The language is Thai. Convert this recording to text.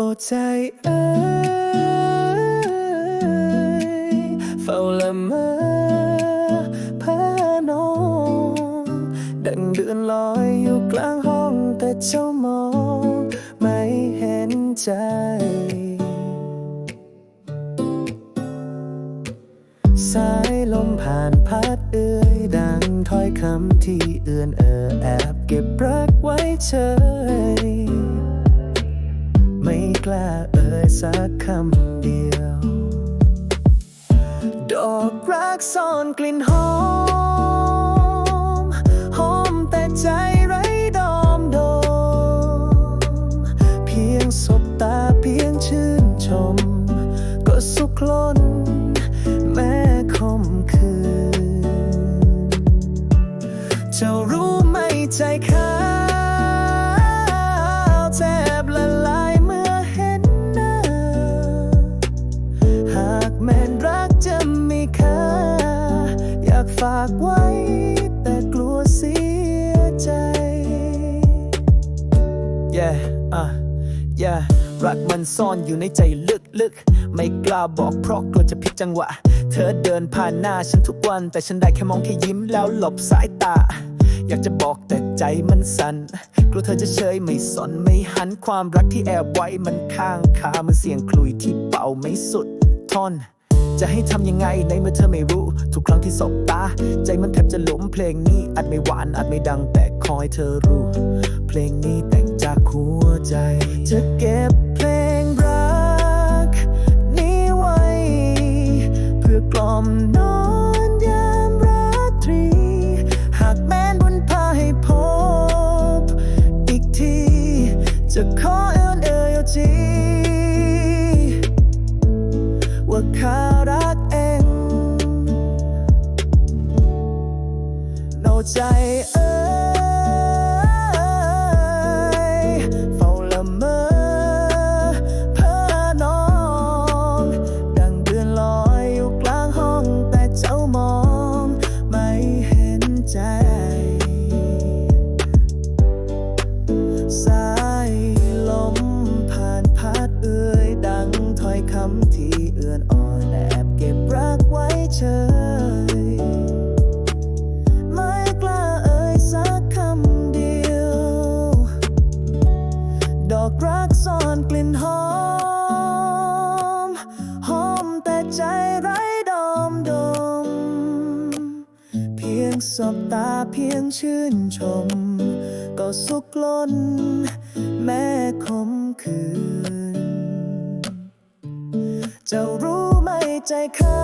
โอ้ใจเอ้ยเฝ้าละเมอพานองดังเดือนลอยอยู่กลางห้องแต่เจ้ามอง ไม่เห็นใจ สายลมผ่านพัดเอื้อยดังถ้อยคำที่เอื่อนเอ่อแอบเก็บรักไว้เฉย กล้าเอ่ยสักคำเดียว ดอกรักซ่อนกลิ่นหอม หอมแต่ใจไร้ดอมโดม เพียงสบตาเพียงชื่นชม ก็สุขล้นแม้คมคืนเจ้ารู้ไหมใจ yeah อะ yeah รักมันซ่อนอยู่ในใจลึกๆ ไม่กล้าบอกเพราะกลัวจะผิดจังหวะ เธอเดินผ่านหน้าฉันทุกวัน แต่ฉันได้แค่มองแค่ยิ้มแล้วหลบสายตา อยากจะบอกแต่ใจมันสัน่นกลัวเธอจะเฉยไม่สนไม่หันความรักที่แอบไว้มันข้างคามันเสียงคลุยที่เป่าไม่สุดท่อนจะให้ทำยังไงในเมื่อเธอไม่รู้ ทุกครั้งที่สบตา ใจมันแทบจะหลมเพลงนี้อาจไม่หวานอาจไม่ดังแต่คอยเธอรู้ เพลงนี้แต่ ใจ จะเก็บเพลงรัก นี้ไว้ เพื่อกล่อมนอนยามราตรี หากแม้นบุญพาให้พบ อีกที จะขอเอื้อนเอ่ยเอาจีว่าข้ารักเองโนใจเอ้ย สายลมผ่านพัดเอื้อยดังถ้อยคำที่เอื่อนอ่อนแอบเก็บรักไว้เฉย ไม่กล้าเอ่ยสักคำเดียว ดอกรักซ่อนกลิ่นหอม หอมแต่ใจไร้ดอมดม เพียงสบตาเพียงชื่นชม ก็สุกล้น แม่คมคืนเจ้ารู้ไหมใจข้า